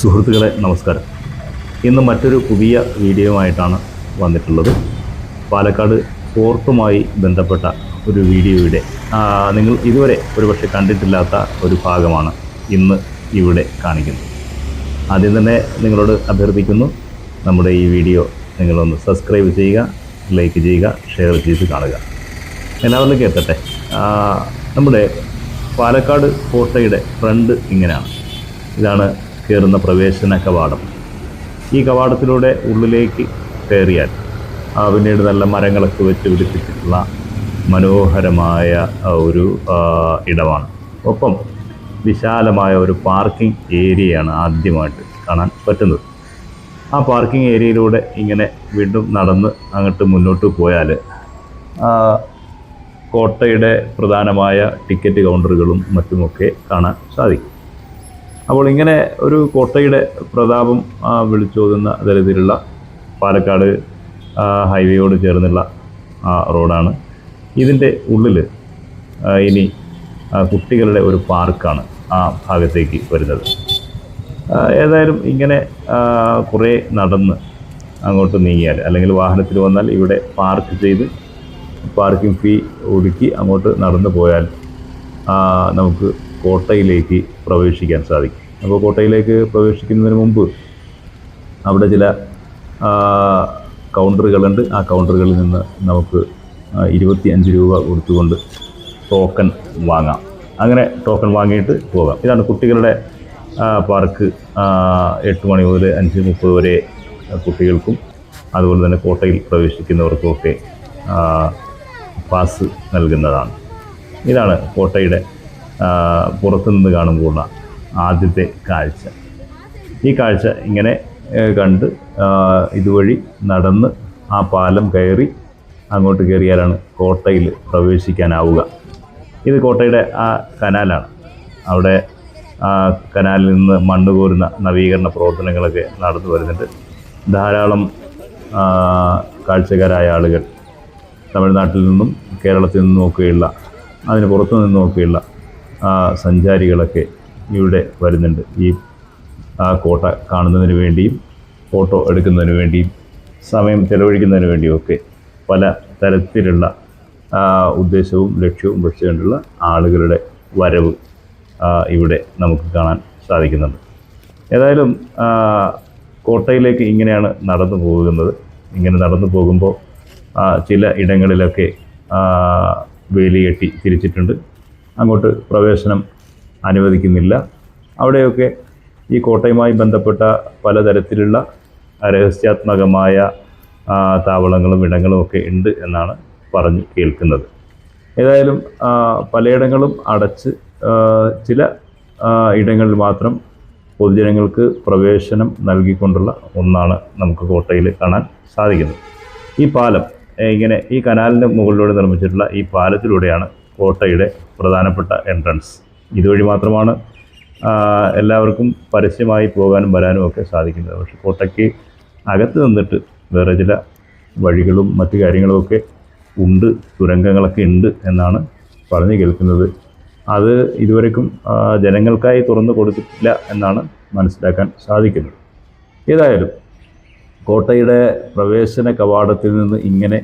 സുഹൃത്തുക്കളെ നമസ്കാരം. ഇന്ന് മറ്റൊരു പുതിയ വീഡിയോ ആയിട്ടാണ് വന്നിട്ടുള്ളത്. പാലക്കാട് ഫോർട്ടുമായി ബന്ധപ്പെട്ട ഒരു വീഡിയോയുടെ നിങ്ങൾ ഇതുവരെ ഒരുപക്ഷെ കണ്ടിട്ടില്ലാത്ത ഒരു ഭാഗമാണ് ഇന്ന് ഇവിടെ കാണിക്കുന്നത്. ആദ്യം തന്നെ നിങ്ങളോട് അഭ്യർത്ഥിക്കുന്നു നമ്മുടെ ഈ വീഡിയോ നിങ്ങളൊന്ന് സബ്സ്ക്രൈബ് ചെയ്യുക ലൈക്ക് ചെയ്യുക ഷെയർ ചെയ്ത് കാണുക. എല്ലാവരും കേൾക്കട്ടെ. നമ്മുടെ പാലക്കാട് കോട്ടയുടെ ഫ്രണ്ട് ഇങ്ങനെയാണ്. ഇതാണ് കയറുന്ന പ്രവേശന കവാടം. ഈ കവാടത്തിലൂടെ ഉള്ളിലേക്ക് കയറിയാൽ പിന്നീട് നല്ല മരങ്ങളൊക്കെ വെച്ച് പിടിപ്പിച്ചിട്ടുള്ള മനോഹരമായ ഒരു ഇടമാണ്. ഒപ്പം വിശാലമായ ഒരു പാർക്കിംഗ് ഏരിയയാണ് ആദ്യമായിട്ട് കാണാൻ പറ്റുന്നത്. ആ പാർക്കിംഗ് ഏരിയയിലൂടെ ഇങ്ങനെ വീണ്ടും നടന്ന് അങ്ങോട്ട് മുന്നോട്ട് പോയാൽ കോട്ടയുടെ പ്രധാനമായ ടിക്കറ്റ് കൗണ്ടറുകളും മറ്റുമൊക്കെ കാണാൻ സാധിക്കും. അപ്പോൾ ഇങ്ങനെ ഒരു കോട്ടയുടെ പ്രതാപം വിളിച്ചോതുന്ന തരത്തിലുള്ള പാലക്കാട് ഹൈവേയോട് ചേർന്നുള്ള ആ, റോഡാണ്. ഇതിന്റെ ഉള്ളിൽ ഇനി കുട്ടികളുടെ ഒരു പാർക്കാണ് ആ ഭാഗത്തേക്ക് വരുന്നത്. ഏതായാലും ഇങ്ങനെ കുറേ നടന്ന് അങ്ങോട്ട് നീങ്ങിയാൽ അല്ലെങ്കിൽ വാഹനത്തിൽ വന്നാൽ ഇവിടെ പാർക്ക് ചെയ്ത് പാർക്കിംഗ് ഫീ ഒടുക്കി അങ്ങോട്ട് നടന്നു പോയാൽ നമുക്ക് കോട്ടയിലേക്ക് പ്രവേശിക്കാൻ സാധിക്കും. അപ്പോൾ കോട്ടയിലേക്ക് പ്രവേശിക്കുന്നതിന് മുമ്പ് അവിടെ ചില കൗണ്ടറുകളുണ്ട്. ആ കൗണ്ടറുകളിൽ നിന്ന് നമുക്ക് ഇരുപത്തി അഞ്ച് രൂപ കൊടുത്തുകൊണ്ട് ടോക്കൺ വാങ്ങാം. അങ്ങനെ ടോക്കൺ വാങ്ങിയിട്ട് പോകാം. ഇതാണ് കുട്ടികളുടെ പാർക്ക് എട്ട് മണി മുതൽ അഞ്ച് മുപ്പത് വരെ കുട്ടികൾക്കും അതുപോലെ തന്നെ കോട്ടയിൽ പ്രവേശിക്കുന്നവർക്കുമൊക്കെ പാസ് നൽകുന്നതാണ്. ഇതാണ് കോട്ടയുടെ പുറത്തുനിന്ന് കാണുമ്പോഴുള്ള ആദ്യത്തെ കാഴ്ച. ഈ കാഴ്ച ഇങ്ങനെ കണ്ട് ഇതുവഴി നടന്ന് ആ പാലം കയറി അങ്ങോട്ട് കയറിയാലാണ് കോട്ടയിൽ പ്രവേശിക്കാനാവുക. ഇത് കോട്ടയുടെ ആ കനാലാണ്. അവിടെ ആ കനാലിൽ നിന്ന് മണ്ണ് കോരുന്ന നവീകരണ പ്രവർത്തനങ്ങളൊക്കെ നടന്നു വരുന്നുണ്ട്. ധാരാളം കാഴ്ചക്കാരായ ആളുകൾ തമിഴ്നാട്ടിൽ നിന്നും കേരളത്തിൽ നിന്നും ഒക്കെയുള്ള അതിന് പുറത്തു നിന്നും ഒക്കെയുള്ള സഞ്ചാരികളൊക്കെ ഇവിടെ വരുന്നുണ്ട്. ഈ ആ കോട്ട കാണുന്നതിന് വേണ്ടിയും ഫോട്ടോ എടുക്കുന്നതിന് വേണ്ടിയും സമയം ചെലവഴിക്കുന്നതിന് വേണ്ടിയുമൊക്കെ പല തരത്തിലുള്ള ഉദ്ദേശവും ലക്ഷ്യവും വെച്ചുകൊണ്ടുള്ള ആളുകളുടെ വരവ് ഇവിടെ നമുക്ക് കാണാൻ സാധിക്കുന്നുണ്ട്. ഏതായാലും കോട്ടയിലേക്ക് ഇങ്ങനെയാണ് നടന്നു പോകുന്നത്. ഇങ്ങനെ നടന്നു പോകുമ്പോൾ ചില ഇടങ്ങളിലൊക്കെ ആ, വേലി കെട്ടി തിരിച്ചിട്ടുണ്ട്. അങ്ങോട്ട് പ്രവേശനം അനുവദിക്കുന്നില്ല. അവിടെയൊക്കെ ഈ കോട്ടയുമായി ബന്ധപ്പെട്ട പലതരത്തിലുള്ള രഹസ്യാത്മകമായ താവളങ്ങളും ഇടങ്ങളും ഒക്കെ ഉണ്ട് എന്നാണ് പറഞ്ഞു കേൾക്കുന്നത്. ഏതായാലും പലയിടങ്ങളും അടച്ച് ചില ഇടങ്ങളിൽ മാത്രം പൊതുജനങ്ങൾക്ക് പ്രവേശനം നൽകിക്കൊണ്ടുള്ള ഒന്നാണ് നമുക്ക് കോട്ടയിൽ കാണാൻ സാധിക്കുന്നത്. ഈ പാലം ഇങ്ങനെ ഈ കനാലിന്റെ മുകളിലൂടെ നിർമ്മിച്ചിട്ടുള്ള ഈ പാലത്തിലൂടെയാണ് കോട്ടയുടെ പ്രധാനപ്പെട്ട എൻട്രൻസ് ഇതുവഴി മാത്രമാണ് എല്ലാവർക്കും പരസ്യമായി പോകാനും വരാനും ഒക്കെ സാധിക്കുന്നത്. പക്ഷെ കോട്ടയ്ക്ക് അകത്ത് നിന്നിട്ട് വേറെ ചില വഴികളും മറ്റു കാര്യങ്ങളുമൊക്കെ ഉണ്ട് തുരങ്കങ്ങളൊക്കെ ഉണ്ട് എന്നാണ് പറഞ്ഞു കേൾക്കുന്നത്. അത് ഇതുവരെക്കും ജനങ്ങൾക്കായി തുറന്നു കൊടുത്തിട്ടില്ല എന്നാണ് മനസ്സിലാക്കാൻ സാധിക്കുന്നത്. ഏതായാലും കോട്ടയുടെ പ്രവേശന കവാടത്തിൽ നിന്ന് ഇങ്ങനെ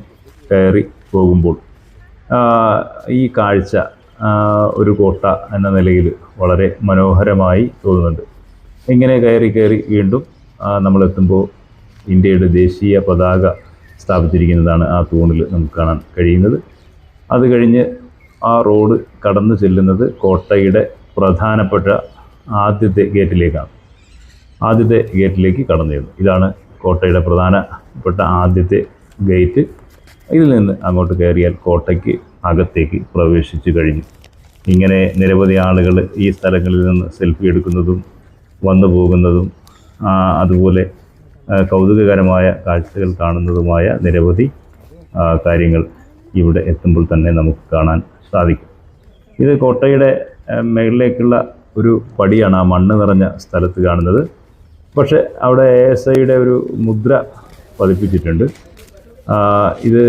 കയറി പോകുമ്പോൾ ഈ കാഴ്ച ഒരു കോട്ട എന്ന നിലയിൽ വളരെ മനോഹരമായി തോന്നുന്നുണ്ട്. ഇങ്ങനെ കയറി കയറി വീണ്ടും നമ്മളെത്തുമ്പോൾ ഇന്ത്യയുടെ ദേശീയ പതാക സ്ഥാപിച്ചിരിക്കുന്നതാണ് ആ തൂണിൽ നമുക്ക് കാണാൻ കഴിയുന്നത്. അത് കഴിഞ്ഞ് ആ റോഡ് കടന്നു ചെല്ലുന്നത് കോട്ടയുടെ പ്രധാനപ്പെട്ട ആദ്യത്തെ ഗേറ്റിലേക്കാണ്. ആദ്യത്തെ ഗേറ്റിലേക്ക് കടന്നു ചെന്നു ഇതാണ് കോട്ടയുടെ പ്രധാനപ്പെട്ട ആദ്യത്തെ ഗേറ്റ്. ഇതിൽ നിന്ന് അങ്ങോട്ട് കയറിയാൽ കോട്ടയ്ക്ക് അകത്തേക്ക് പ്രവേശിച്ചു കഴിഞ്ഞു. ഇങ്ങനെ നിരവധി ആളുകൾ ഈ സ്ഥലങ്ങളിൽ നിന്ന് സെൽഫി എടുക്കുന്നതും വന്നു പോകുന്നതും അതുപോലെ കൗതുകകരമായ കാഴ്ചകൾ കാണുന്നതുമായ നിരവധി കാര്യങ്ങൾ ഇവിടെ എത്തുമ്പോൾ തന്നെ നമുക്ക് കാണാൻ സാധിക്കും. ഇത് കോട്ടയുടെ മേളിലേക്കുള്ള ഒരു പടിയാണ് ആ മണ്ണ് നിറഞ്ഞ സ്ഥലത്ത് കാണുന്നത്. പക്ഷേ അവിടെ എ എസ് ഐയുടെ ഒരു മുദ്ര പതിപ്പിച്ചിട്ടുണ്ട്. ഇത്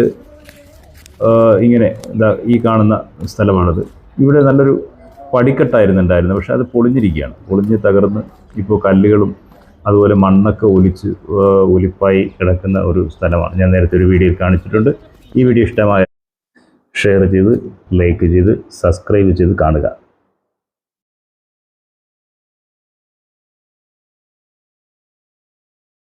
ഇങ്ങനെ ഇതാ ഈ കാണുന്ന സ്ഥലമാണിത്. ഇവിടെ നല്ലൊരു പടിക്കെട്ടായിരുന്നു ഉണ്ടായിരുന്നത് പക്ഷേ അത് പൊളിഞ്ഞിരിക്കുകയാണ്. പൊളിഞ്ഞ് തകർന്ന് ഇപ്പോൾ കല്ലുകളും അതുപോലെ മണ്ണൊക്കെ ഒലിച്ച് ഒലിപ്പായി കിടക്കുന്ന ഒരു സ്ഥലമാണ്. ഞാൻ നേരത്തെ ഒരു വീഡിയോയിൽ കാണിച്ചിട്ടുണ്ട്. ഈ വീഡിയോ ഇഷ്ടമായ ഷെയർ ചെയ്ത് ലൈക്ക് ചെയ്ത് സബ്സ്ക്രൈബ് ചെയ്ത് കാണുക.